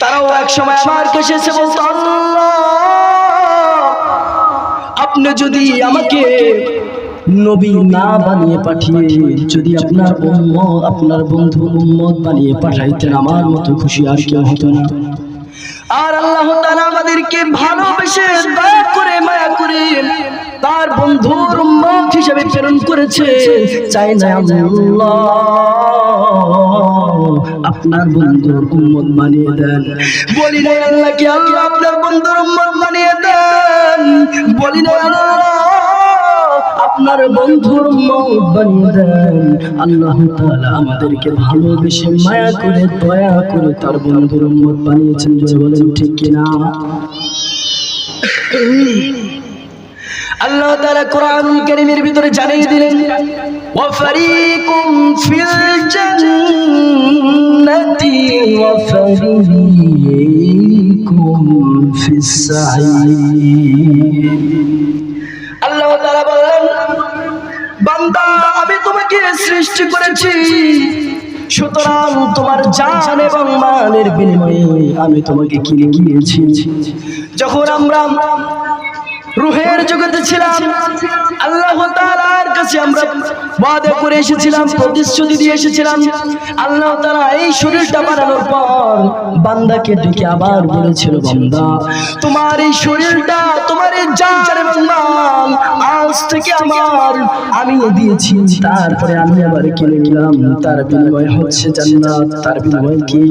তারাও এক সময় আমার কাছে এসে বলতো "আল্লাহ, আপনি যদি আমাকে নবী না বানিয়ে পাঠিয়ে যদি আপনার উম্মত আপনার বন্ধু উম্মত বানিয়ে পাঠাইতেন আমার মতো খুশি আর কেউ হতো না। আর আল্লাহ তাআলা আমাদেরকে ভালোবেসে দয়া করে মায়া করে তার বন্ধুর উম্মত হিসেবে প্রেরণ করেছে। চাই না আল্লাহ। আপনার বন্ধুর উম্মত বানিয়ে দেন। বলি না আল্লাহ কি আল্লাহ আপনার বন্ধুর উম্মত বানিয়ে দেন। বলি না আল্লাহ আপনার বন্ধুর মত বানিয়ে দেন। আল্লাহ তাআলা আমাদেরকে ভালোবেসে মায়া করে, দয়া করে তার বন্ধুর মত বানিয়েছেন জোরে বলেন ঠিক কি কিনা? আল্লাহ তাআলা কোরআনুল কারীমের ভিতরে জানিয়ে দিলেন, ওয়া ফারিকুম ফিল জান্নাতি ফিস আল্লাহ তাআলা আমি তোমাকে সৃষ্টি করেছি। সুতরাং তোমার জান এবং মালের বিনিময়ে আমি তোমাকে কিনে গিয়েছি যখন আমরা রুহের জগতে ছিলাম। আল্লাহ তাআলার কাছে আমরা ওয়াদা করে এসেছিলাম, প্রতিশ্রুতি দিয়ে এসেছিলাম। আল্লাহ তাআলা এই শরীরটা বানানোর পর বান্দাকে ডেকে আবার বলেছিল, বান্দা, তোমার এই শরীরটা, তোমার এই জান মাল আজ থেকে আমার আমি দিয়েছি, তারপরে আমি আবার কিনে নিলাম। তার বিনিময় হচ্ছে জান্নাত, তার বিনিময় কি?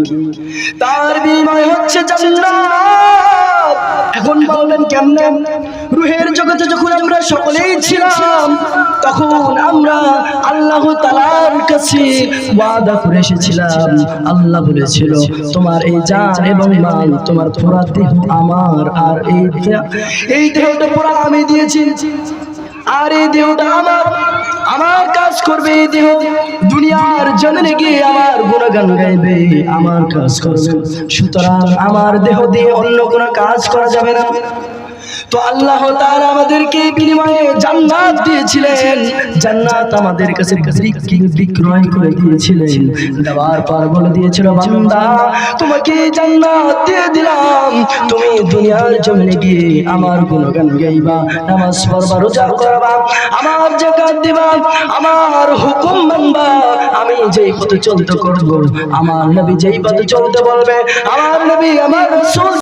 তার বিনিময় হচ্ছে জান্নাত। এখন বলবেন কেমনে? রুহের জগতে যখন আমরা সকলেই ছিলাম, তখন আমরা আল্লাহ তালার কাছে ওয়াদা করে এসেছিলাম। আল্লাহ বলেছিল, তোমার এই জান এবং মাল, তোমার পুরা দেহ আমার আর এই দেহ- এই দেহটা পুরা আমি দিয়েছি। আর এই দেহটা আমার আমার কাজ করবে এই দেহ। দুনিয়ার জন্য গিয়ে আমার গুণগান গাইবে, আমার কাজ করবে। সুতরাং আমার দেহ দিয়ে অন্য কোনো কাজ করা যাবে না। তো আল্লাহ তাআলা আমাদেরকে বিনিময়ে জান্নাত দিয়েছিলেন। জান্নাত আমাদের কাছে বিক্রি, বিক্রয় করে দিয়েছিলেন। দেওয়ার পর বলে দিয়েছিল, বান্দা, তোমাকে জান্নাত দিয়ে দিলাম। তুমি দুনিয়ার জমিনে গিয়ে আমার গুণগান গাইবা, নামাজ পড়বা, রোজা করবা, আমার জাকাত দিবা, আমার হুকুম মানবা। আমি যেই পথে চলতে করব, আমার নবী যেই পথে চলতে বলবে, আমার নবী আমার রাসূল